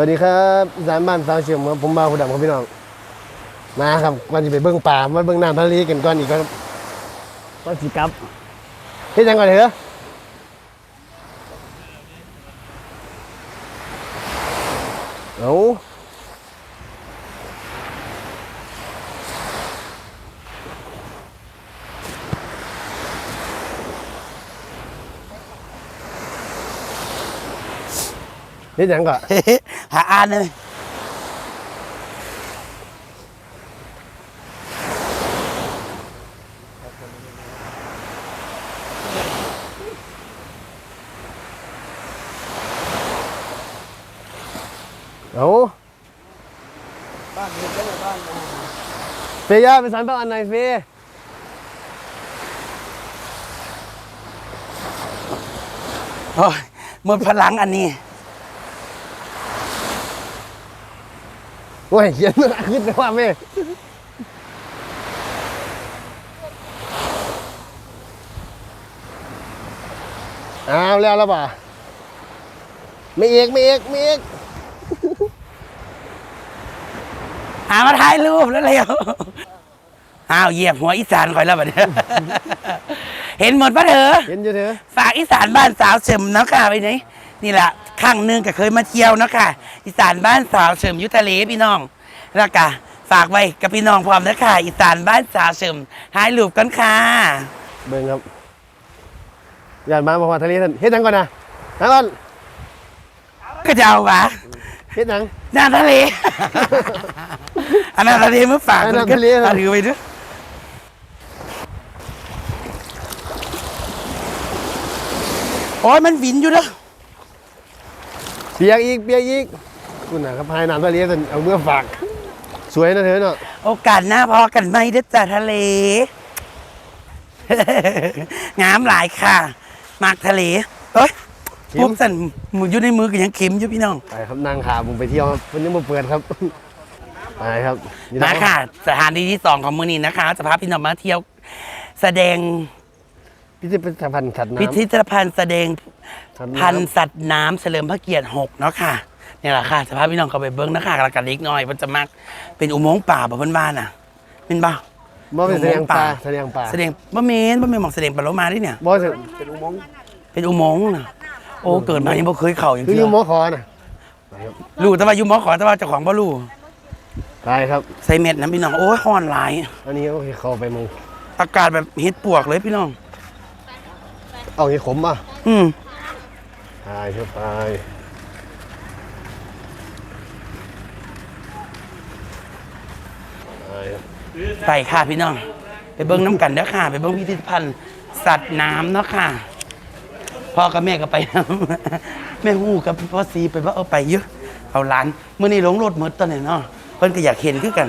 วัสดีครับอีสานบ้านสาวเชียงครับผมมาผู้ดำครับพี่น้องมาครับวันจะไปเบิ้งป่ามาเบิ้งน้ำทะเลกันก่อนอีกครับว่าสิกลับเฮ็ดหยังก่อนเหรอเอา เฮ็ดหยังก่อนหาอ่านเลยเอาเฟย่าไปสารบ้านอันไหนเฟยโอ้ยหมดพลังอันนี้ โอ้ยเขียนมันขึ้นไปว่าแม่เอาแล้วแล้วป่ะไม่เอกไม่เอกไม่เอกหามาถ่ายรูปแล้วเร็วอ้าวเหยียบหัวอีสานคอยแล้วบัดนี้เห็นหมดปะเถอะเห็นอยู่เถอะฝากอีสานบ้านสาวเฉิมเนาะค่ะไปไหนนี่แหละครั้งหนึงก็เคยมาเที่ยวเนาะค่ะ อีสานบ้านสาวเฉิมอยุทะเลพี่น้องแล้วก็ฝากไว้กับพี่น้องพร้อมนะค่ะอีสานบ้านสาวเฉิมถ่ายรูปกันค่ะเบิ่งครับยานมาบอกว่าทะเลท่านเฮ็ดหยังก่อนนะนะก่อนก็จะเอาวะเฮ็ดหยัง น้ำทะเล อันนั้นทะเลเมื่อฝากอันนั้นทะเลเหรออาถือไปด้วยโอ้ยมันหวินอยู่เนอะ เปียกอีกเปียกอีกคุณน่ะครับพายน้ำทะเลท่านเอาเมื่อฝาก สวยนะเธอเนาะโอกาสหน้าพอกันไหมเด้อจ้าทะเล งามหลายค่ะมากทะเลเอ้ยพวกสันหมูอยู่ในมือกันยังเข็มอยู่พี่น้องไปครับนางขาผมไปเที่ยวครับวันนี้มาเปิดครับไปครับนี่มานะค่ะ สถานที่ที่สองของมือนี้นะคะจะพาพี่น้องมาเที่ยว แสดงพิพิธภัณฑ์สัตว์น้ำพิพิธภัณฑ์แสดงสัตว์ำ พันธุ์สัตว์น้ำเฉลิมพระเกียรติ6เนาะค่ะนี่แหละค่ะสภาพพี่น้องเขาไปเบิ้งนะคะกระกันเล็กน้อยมันจะมักเป็นอุโมงค์ป่าแบบบ้านๆน่ะเป็นป่ะบ่เป็นแสดงปลาแสดงปลาแสดงบะเมนบะเมนหมองแสดงปลาโลมาด้วยเนี่ยบ่เป็นเป็นอุโมงค์เป็นอุโมงค์น่ะโอ้เกิดมายังบ่เคยเข่าอย่างคือเดีอยวยู่หมอคอน่ะรู้แต่ว่าอยู่หมอขอแต่ว่าเจ้าของบ่รู้ไปครับใส่เม็ดนะพี่น้องโอ้ยฮ้อนหลายอันนี้โอเคเข้าไปมึงอากาศแบบเฮ็ดปวกเลยพี่น้องเอาอย่างขมป่ะอืม ไปเถอะไปไปครับไปค่ะพี่น้อง ไปเบิ้งน้ำกันเด้อค่ะ ไปเบิ้งพิพิธภัณฑ์สัตว์น้ำเนาะค่ะพ่อกับแม่ก็ไปนำแม่ฮู้กับพ่อซีไปว่าเอาไปเยอะเอาหลานเมื่อนี้หลงรถหมดตอนนี้เนาะเพิ่นก็อยากเห็นคือกัน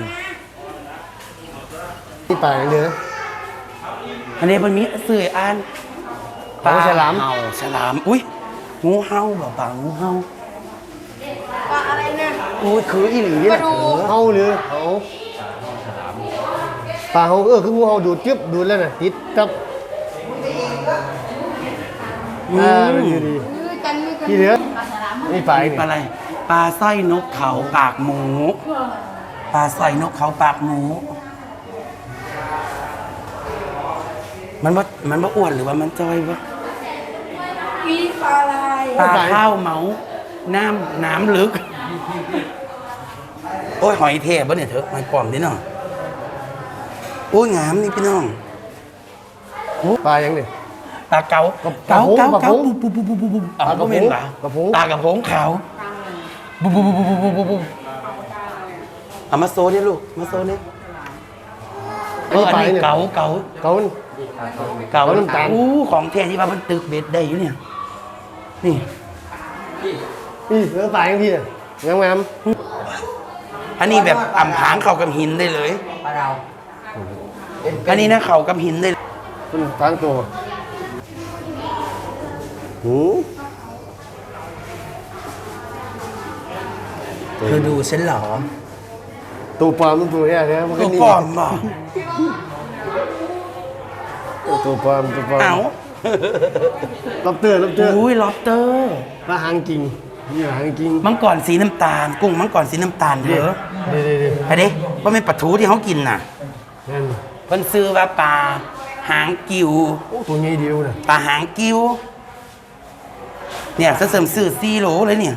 นี่ปลาอย่างเดียวนะอันนี้มันมีสื่ออ่านปลาฉลามเห่าฉลามอุ้ย งูเห่าบ่ปลางูเห่าปลาอะไรเนี่ยอุ้ยคืออีหลีนี่แหละปลาดูเฮาหรือเฮาปลาเฮาเออคืองูเฮาดูดจึ๊บดูดแล้วน่ะติดกับอ่ามันอยู่ดีมือกันมือกันที่เหลือนี่ปลาปอีกลาอะไรปลาสร้อยนกเขาปากหมูปลาสร้อยนกเขาปากหมู มันว่ามันว่าอ้วนหรือว่ามันจอยวะ ปีปลาอะไรปลาข้าวเมาน้ำน้ำลึก โอ้ยหอยเทพบ่เนี่ยเถอะหอยปลอมดิเนาะโอ้ยงามนี่พี่น้องปลาอย่างนี้ปลาเก๋าปลาเก๋าพงเก๋าปลาพเก๋างปุ๊บปุ๊บปุ๊บปุ๊บปุ๊บอะปลากระพงบ่แม่นปลากระพงปลากระพงขาวปุ๊บปุ๊บปุ๊บปุ๊บปุ๊บปุ๊บปุ๊บเอามาโซนี่ลูกมาโซนี่เอออันนี้เก๋าเก๋าเขามันเก๋าเก๋าน้ำตาลอู้ของแท้ที่ว่ามันตึกเบ็ดได้อยู่เนี่ย นี่นี่เออปลาอย่างที่น่ะงามอันนี้แบบอ่ำผางเข้ากับหินได้เลยอันนี้นะเข้ากับหินได้ๆมันทางตัวหูเธอดูฉันเหรอตัวปลอมตัวตัวแย่เลยมันตัก็วนี่ปลอมบ่ตัวปลอมตัวปลอมเอ้า ล็อบเตอร์ล็อบเตอร์อุ้ยล็อบเตอร์ปลาหางจริงนี่หางจริงมังกรสีน้ำตาล กุ้งมังกรสีน้ำตาลเถอะเดี๋ยวเดี๋ยวเดี๋ยวไปดิว่าเป็นปลาทูที่เขากินน่ะนั่นเพิ่นซื้อว่าปลาหางกิวโอ้ตัวใหญ่เดียวนะปลาหางกิวเนี่ยจะเสริมซื้อซีโหลเลยเนี่ย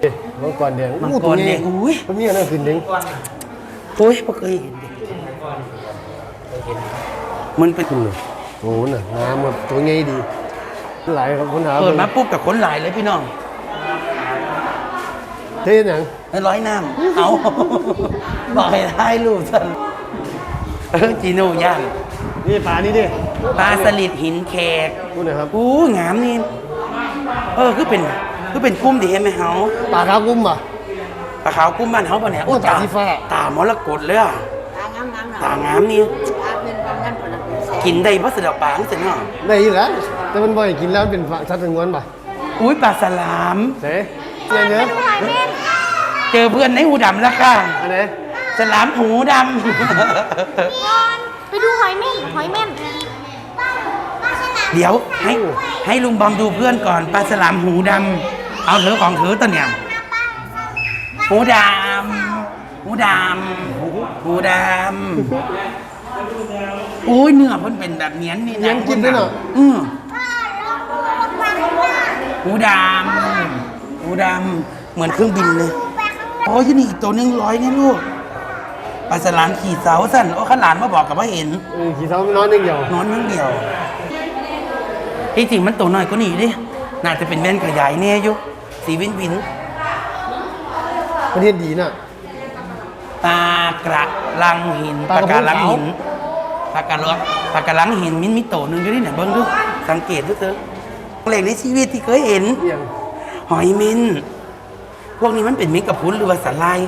เอ๊ะมังกรแดงมังกรแดงอุ้ยมันมีอะไรขึ้นเด้งโอ้ยบ่เคยเห็นเด็กมันเป็นขึ้นเลย โอ้โหน่ะน้ำแบบตัวใหญ่ดี หลายครับคนหาเปิดมาปุ๊บกับคนหลายเลยพี่น้องเท่ยังแล้วร้อยน้ำเอาบอกให้ถ่ายรูปสั่นเออจีโน่ย่างนี่ปลานี่ดิปลาสลิดหินแขกพูดหน่อยครับอู้งามนี่เออคือเป็นคือเป็นกุ้มดีเห็นไหมเฮาปลาขาวกุ้มป่ะปลาขาวกุ้มบ้านเฮาปะเนี่ยโอ้ตาสีฟ้าตามรกตเลยอะตางามงามหน่อยตางามนี่ตาเป็นบางนั่นคนละ กินได้เพราะสะเดอกปลาเสร็จเนาะได้อยู่แล้วแต่มันบ่อยกินแล้วมันเป็นสัตว์เป็นงวนป่ะอุ้ยปลาสลาม เสเยอะเยอะเจอเพื่อนในหูดำแล้วค่ะ อันไหนสลามหูดไปดูหอยเม่นหอยเม่นำเดี๋ยวให้ให้ลุงบอมดูเพื่อนก่อนปลาสลามหูดำเอาเถอะของเถอะตัวเนี่ย หูดำ หูดำ หูดำ โอ้ยเนื้อเพิ่นเป็นแบบเนียนนี่ยังกินด้วยเนาะอือหูดำหูดำเหมือนเครื่องบินเลยโอ้ยนี่อีกตัวหนึงร้อยเนี่ยลูกปลาสลามขี่เสาสั่นโอ้ขางหลานมาบอกกับว่าเห็นเออขี่เท้าไม่นอนอย่างเดียวนอนนั่งเดียวที่จริงมันตัวน้อยก็นี่ดิน่าจะเป็นแว่นขยายแน่อยู่สีวินวินประเทศดีน่ะปลากระลังหินปลากระพงลังหินขาว ปลากระลังปลากระลังหินมินมีโตหนึ่งอยู่ที่ไหนเบิ้งดูสังเกตดูเถอะเล็กในชีวิตที่เคยเห็นเอียงหอยมินพวกนี้มันเป็นมิตรกับพุ้นหรือว่าสาลาย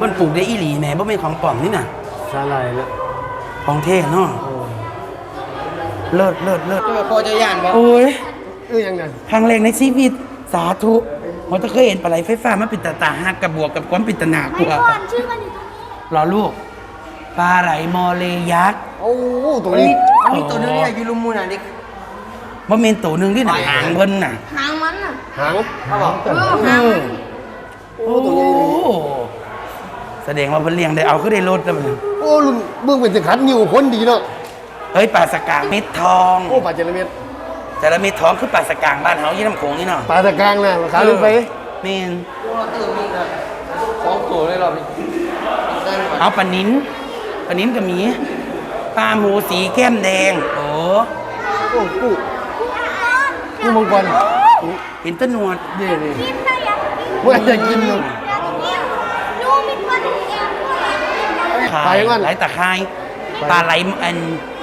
มันปลูกได้อีหลีแหม่บ่เป็นของปลอมนี่น่ะ สาลายแล้วของเท่เนาะโอ้เลิศเลิศเลิศพอจะย่านบ่โอ้ยเออยังไงครั้งแรกในชีวิตสาธุเราจะเคยเห็นปลาไหลไฟฟ้ามันเป็นตาตาหักกับบวกกับความเป็นตาหนากลัวชื่อมันอยู่ตรงนี้ รอลูก ปลาไหลมอเลยักษ์ โอ้ตัวนี้มีตัวนึงเนี่ยอยู่ลุมมูน่ะดิว่าเมนตัวหนึ่งที่หนังหางเพิ่นน่ะหางมันน่ะหางเขาบอกเออหางมันโอ้แสดงว่าเพิ่นเลี้ยงได้เอาคือได้รถแล้วมันโอ้ลุงเบื้องเป็นสิขัดนิ้วคนดีเนาะเอ้ยปลาสกางเม็ดทองโอ้ปลาเจลเม็ดแต่ละเม็ดทองคือปลาสกางบ้านเฮายี่น้ำโขงนี่เนาะปลาตะกร้างน่ะขาลงไปเมนสองตัวเลยรอบนี้เอาปลานิ้น ปลานิ้นก็มีปลาหมูสีแก้มแดงโอ้โอ้กู้กู้มังกรเห็นแตะหนวดเดี๋ยวนี่กินได้ยังว่าจะกินเลยดูมีตัวเองด้วยขาไปยก่อนไหลตะไคร้ปลาไหลอัน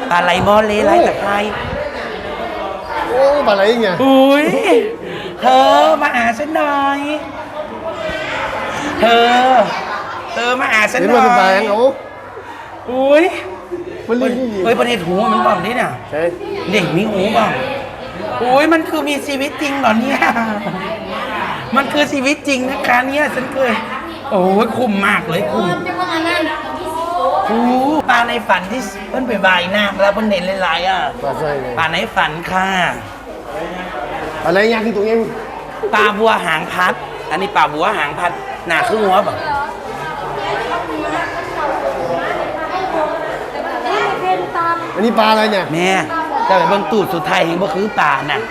ปลาไหลมอเลไหลตะไคร้โอ้ปลาไหลไงอุ้ยเธอมาหาฉันหน่อย เธอ เธอมาหาฉันเห็นหน่ว่าอเป็นปลาหยยังเอา อุ้ยมันลิ้นนี่เฮ้ยประเด็นหูมันบอกนี่น่ะใช่เด็กมีหูบ้างอุ้ยมันคือมีชีวิตจริงเหรอเนี่ย มันคือชีวิตจริงนะคะเนี่ยฉันเคย โอ้ยคุ้มมากเลยคุ้มจะว่าอันนั้นโอ้ปลาในฝันที่เพิ่นไปบายน้ำแล้วเพิ่นเด่นหลายๆอะปลาใช่ไงปลาในฝันค่ะอะไรยังตัวยังปลาบัวหางพัด อันนี้ปลาบัวหางพัดหนาครึ่งหัวป่ะเป็นตาม อันนี้ปลาอะไรเนี่ยแม่แต่ไปเบิ่งตูดสุดท้ายเห็นบ่คือปลาน่ะ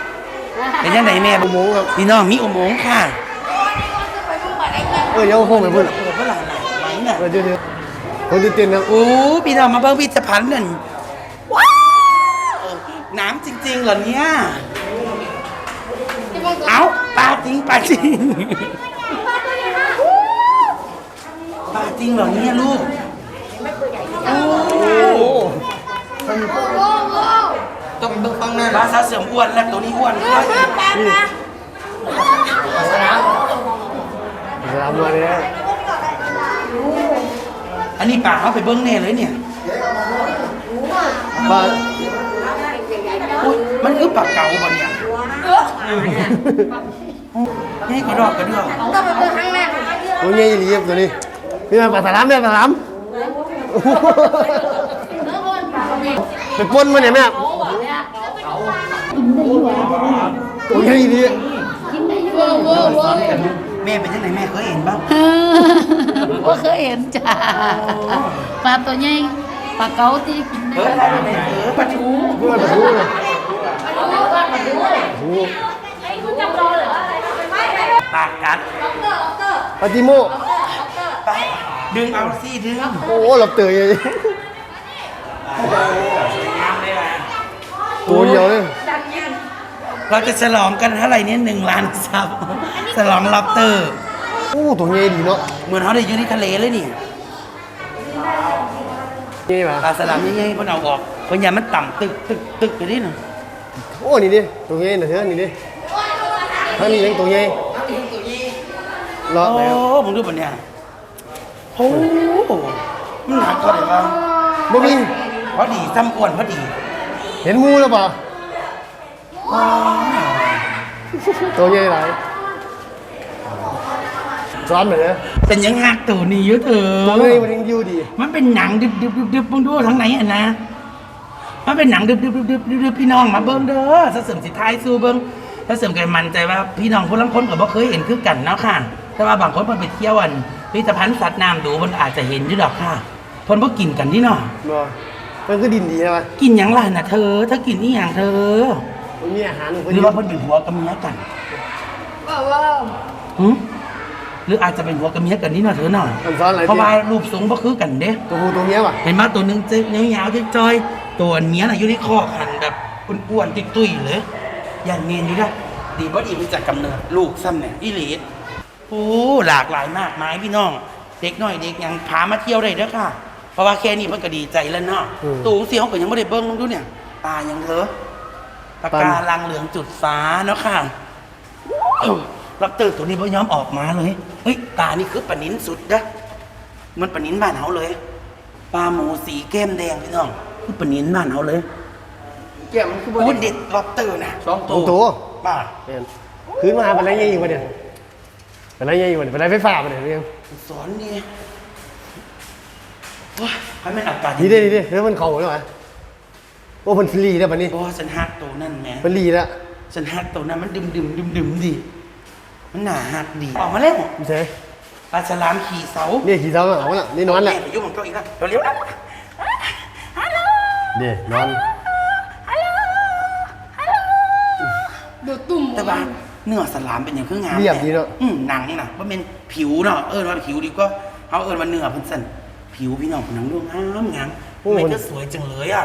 เป็นยังไงแม่อุโมงค์ครับ พี่น้องมีอุโมงค์ค่ะเออเดี๋ยวเอาโค้งไปพุ่นเปิดเมื่อไหร่ล่ะไหนน่ะเออเดี๋ยวเดี๋ยวคนที่เต้นครับโอ้พี่น้องมาเบิ่งพิพิธภัณฑ์นั่นว้าวน้ำจริงๆเหรอเนี่ยเอ้าปลาจริงปลาจริงปลาจริงเหรอเนี่ยลูกโอ้โอ้ ต้องเบิ่งฟังแน่ปลาซาเสื่อมอ้วนแล้วตัวนี้อ้วนด้วยปลาปลาสลามมาเลยนะอันนี้ปลาเขาไปเบิ้งแน่เลยเนี่ยปลากมันคือปลาเก๋าบ่เนี่ยนี่กระดอกกระเดื่องต้องไปเบิ่งข้างหน้าตัวใหญ่ดีครับตัวนี้นี่มันปลาสลามเนี่ยปลาสลาม ไปปนมาเนี่ยแม่ตัวใหญ่ดีกินได้เยอะเวอร์เวอซ้อนร์กันแม่เป็นยังไงแม่เคยเห็นบ้างเออว่าเคยเห็นจ้าปลาตัวใหญ่ปลาเก๋าที่กินเอได้ออะไรแม่เออปลาทูเพื่อนมาทูเลยทูปากกัดปาติโมไปดึงเอาสิดึง โอ้หลับเตยเลย งามเลยอะ ตัวเดียวเลยเราจะฉลองกันเท่าไหร่เนี่ยหนึ่งล้านซับฉลองล็อบเตอร์โอ้ตัวใหญ่ดีเนาะเหมือนเขาได้อยู่ในทะเลเลยนี่นี่มาปลาสลัมยังไงเพิ่นเอาออกเพิ่นอย่ามันต่ำตึกตึกตึกอยู่ดิน่ะโอ้นี่ดิตัวใหญ่นะเธอนี่ดิถ้านี่ยังตัวใหญ่รอโอ้แล้วผมดูปะเนี่ยโอ้มันหนักเท่าไหร่บ้างบ่มีพอดีซ้ำอ้วนพอดี เห็นงูแล้วป่ะ ตัวใหญ่หลายซ้อนไปเลยเป็นยังหักตัวนี้อยู่เถอตัวะใหญ่มันยังอยู่ดีมันเป็นหนังดึบดึบดึบดึบมึงดูทางไหนอะนะ มันเป็นหนังดึบดึบดึบดึบดึบดึบพี่น้องมาเบิ่งเด้อถ้าเสริมสิท้ายสู้เบิ่งถ้าเสริมกันมั่นใจว่าพี่น้องคนลางคนก็บ่เคยเห็นคือกันเนาะค่ะ แต่ว่าบางคนเพิ่นไปเที่ยวอันพิพิธภัณฑ์สัตว์น้ำดูเพิ่นอาจจะเห็นอยู่ดอกค่ะเพิ่นบ่กินกันที่เนาะเนาะมันคือดินดีนะวะกินหยังล่ะน่ะเธอ ถ้ากินอีหยังเธอ มันมีอาหารของหรือว่าเพิ่นเป็นหัวกับเมียกันหึหรืออาจจะเป็นหัวกับเมียกันนี่เนาะเธอเนาะมันซ้อนอะไรเพราะว่ารูปทรงบ่คือกันเด้ ตัวผู้ตัวเมียป่ะเห็นไหมตัวหนึงเจ๊ยาวๆจอยๆตัวอันเมียน่ะอยู่ในคอกหันแบบอ้วนๆตุ้ยๆเลยอย่างเนียนอยู่นะดีบ่ดีมาจากกำเนิดลูกซ้ำเนี่ยอีหลีโอ้หลากหลายมากมายพี่น้อง เด็กน้อยเด็กยังพามาเที่ยวได้เด้อค่ะ เพราะว่าแค่นี้เพิ่นก็ดีใจแล้วเนาะตูงเสียวก็ยังไม่ได้เบิ่งมึงดูเนี่ยตายังเถอะ ปากกาลังเหลืองจุดฟ้าเนาะค่ะรับเตอร์ตัวนี้บ่ยอมออกมาเลยเฮ้ยตานี่คือปะนินสุดนะมันปะนินบ้านเฮาเลยปลาหมูสีแก้มแดงพี่น้องคือปะนินบ้านเขาเลยแก้มมันคือบ่โอ้ได้เด็ดล็อบเตอร์นะสองตัวตัวป้าเนี่ยคืนมาเป็นไรยังอีกวะเนี่ยเป็นไรยังอีกวะเนี่ยเป็นไรไฟฟ้าปะเนี่ยเรื่องสอนดีว้าให้มันอากาศดีดิดีดิเรื่องมันเข่าแล้ว วะโอ้มันฟรีแล้วปะนี่โอ้ฉันฮักตัวนั่นแหม่มันรีแล้วฉันฮักตัวนั้นมันดึมดึมดึมดึมดี มันหนาฮักดีออกมาแล้วไม่ใช่ปลาฉลามขี่เสานี่ขี่เท้าเอาละนี่นอนแหละม่ไปยุ่งกับเขาอีกแล้วเร็วๆนะเดี๋ยนอนดูตุ่มแต่ว่าเนื้อสลามเป็นอย่างเครื่องงามเรียบดีเนาะอืมหนังน่ะว่าเป็นผิวเนาะเออว่าผิวดีกว่าเขาเอิญว่าเนื้อเพิ่นสั่นผิวพี่น้องหนังดวงงามงามทำไมก็สวยจังเลยอะ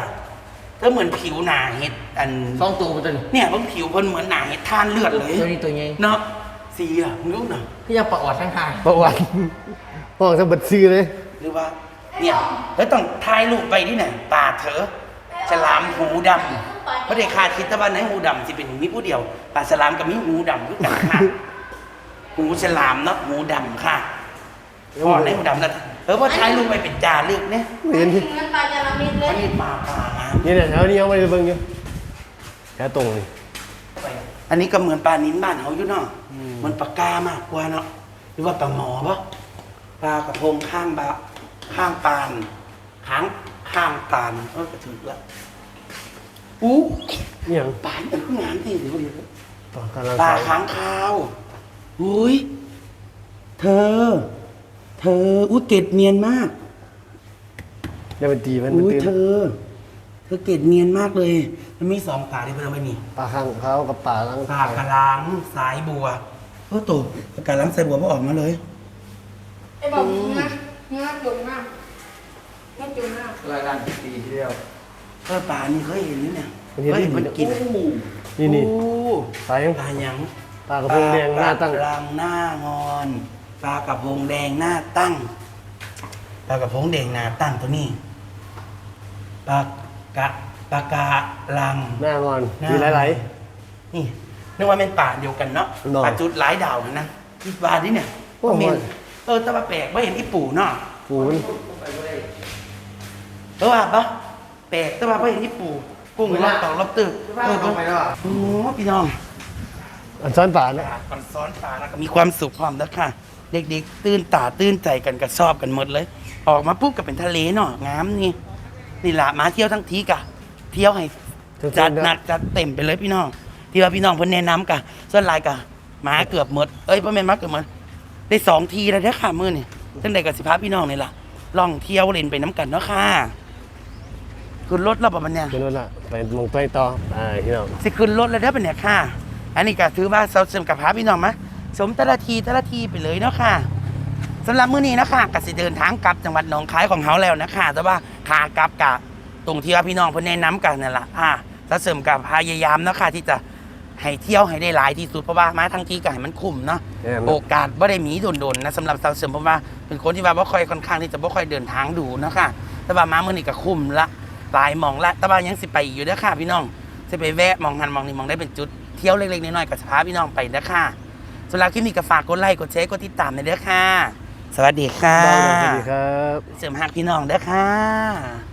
ก็เหมือนผิวหนาเห็ดอันสองตัวมันตัวนี้เนี่ยบางผิวเพิ่นเหมือนหนาเห็ดทานเลือดเลยตัวนี้ตัวใหญ่เนาะสีอะมึงรู้เนาะคือยังปะออดทั้งทางประวัติห้องสมบัติซื้อเลย หรือว่า เนี่ยแล้วต้องถ่ายรูปไปที่ไหนตาเถอะฉลามหูดำเพราะเด็กคาดคิดแต่ว่าในหูดำสิเป็นมีผู้เดียวปลาฉลามกับมีหูดำคือกันค่ะหูฉลามเนาะหูดำค่ะพ่อในหูดำนะเออว่าถ่ายรูปไปเป็นจารึกเนี่ยเห็นที่มันปลาจาระเม็ดเลอัยนนี้ปลาปลางาม นี่เนี่ยแถวนี้เอาไว้เบิ่งอยู่แค่ตรงนี่ อันนี้ก็เหมือนปลานิ้นบ้านเขาอยู่เนาะเหมันปลากามากกว่าเนาะหรือว่าปลาหมอปะปลากระพงข้างบะข้างปานข้างข้างปานเออกระถึกละอู้นี่ยังปานเอองามที่เดี๋ยวเดี๋ยวต่อกำลังปลาใส่ค้างคาวอุ้ยเธอ เธออุ้ยเกตเนียนมากเนี่ยมันตีมันมันอุ้ยตื่นเธอ เธอเกตเนียนมากเลย มันมีสองปลาที่เพิ่นเอาไปนี่ปลาข้างเขากับปลาลังปลากระลังสายบัวเออตัวปลากระลังสายบัวมาออกมาเลย ไอ้บอกนะงาจุ่มน้ำงาจุ่มน้รายการปีที่แล้วเออปลานี่เคยเห็นนี่เนี่ยเคยเห็นมันกินนี่นี่โอ้ปลายังปลาหยังปลากระพงแดงหน้าตั้งปลากระลังหน้างอนปลากระพงแดงหน้าตั้งปลากระพงแดงหน้าตั้งตัวนี้ปลา กระปลากาลังหน้างอนหน้ามีหลาย นี่นึกว่าเป็นป่าเดียวกันเนาะเนาะป่าจุดหลายดาวนะนะอีปลาที่เนี่ยโอ้ก็เมนโหเออแต่ว่าแปลกไม่เห็นอีปู่เนาะๆปูมันเออว่าปะแปลกแต่ว่าไม่เห็นอีปู่กุ้งรอบต่อรอบตึกเออไปแล้วโอ้พี่น้อง อันซ้อนปลานะก่อนซ้อนป่าแล้วก็มีความสุขพร้อมแล้วค่ะ เด็กๆ ตื่นตาตื่นใจกันก็ชอบกันหมดเลย ออกมาปุ๊บก็เป็นทะเลเนาะงามนี่ นี่ละมาเที่ยวทั้งทีกะ เที่ยวให้จัดหนักจัดเต็มไปเลยพี่น้อง ที่ว่าพี่น้องเพิ่นแนะนำกะส่วนหลายกะหมาเกือบหมดเอ้ยพ่อแม่นหมาเกือบหมดได้สองทีแล้วเด้อค่ะมื้อนี่จังไดกับสิพาพี่น้องนี่ล่ะล่องเที่ยวเล่นไปน้ำกันเนาะค่ะขึ้นรถแล้วบ่มันเนี่ยขึ้นรถละไปมองไปต่ออ่าพี่น้องสิขึ้นรถแล้วเด้อเป็นเนี่ยค่ะ อันนี้ก็ถือว่าเราเสริมกับพาพี่น้องมาสมแต่ละทีแต่ละทีไปเลยเนาะค่ะสำหรับมื้อนี้นะคะก็สิเดินทางกลับจังหวัดหนองคายของเฮาแล้วนะคะแต่ว่า ขากลับกะตรงที่ว่าพี่น้องเพิ่นแนะนำกันนั่นล่ะอ่าเราเสริมกับพยายามเนาะค่ะที่จะให้เที่ยวให้ได้หลายที่สุดเพราะว่ามาทั้งทีก็ให้มันคุ้มเนาะแม่นโอกาสบ่ได้มีโดนๆนะสำหรับสาวเสริมเพราะว่าเป็นคนที่ว่าบ่ค่อยค่อนข้างที่จะบ่ค่อยเดินทางดูเนาะค่ะ แต่ว่ามามื้อนี้ก็คุ้มละหลายหมองละแต่ว่ายังสิไปอีกอยู่เด้อค่ะ พี่น้องสิไปแวะมองหันมองนี่มองได้เป็นจุดเที่ยวเล็กๆน้อยๆก็จะพาพี่น้องไปเด้อค่ะสำหรับคลิปนี้ก็ฝากกดไลค์กดแชร์กดติดตามในอยเด้อค่ะ สวัสดีค่ะบ้างสวัสดีครับ เสริมหักพี่น้องเด้อค่ะ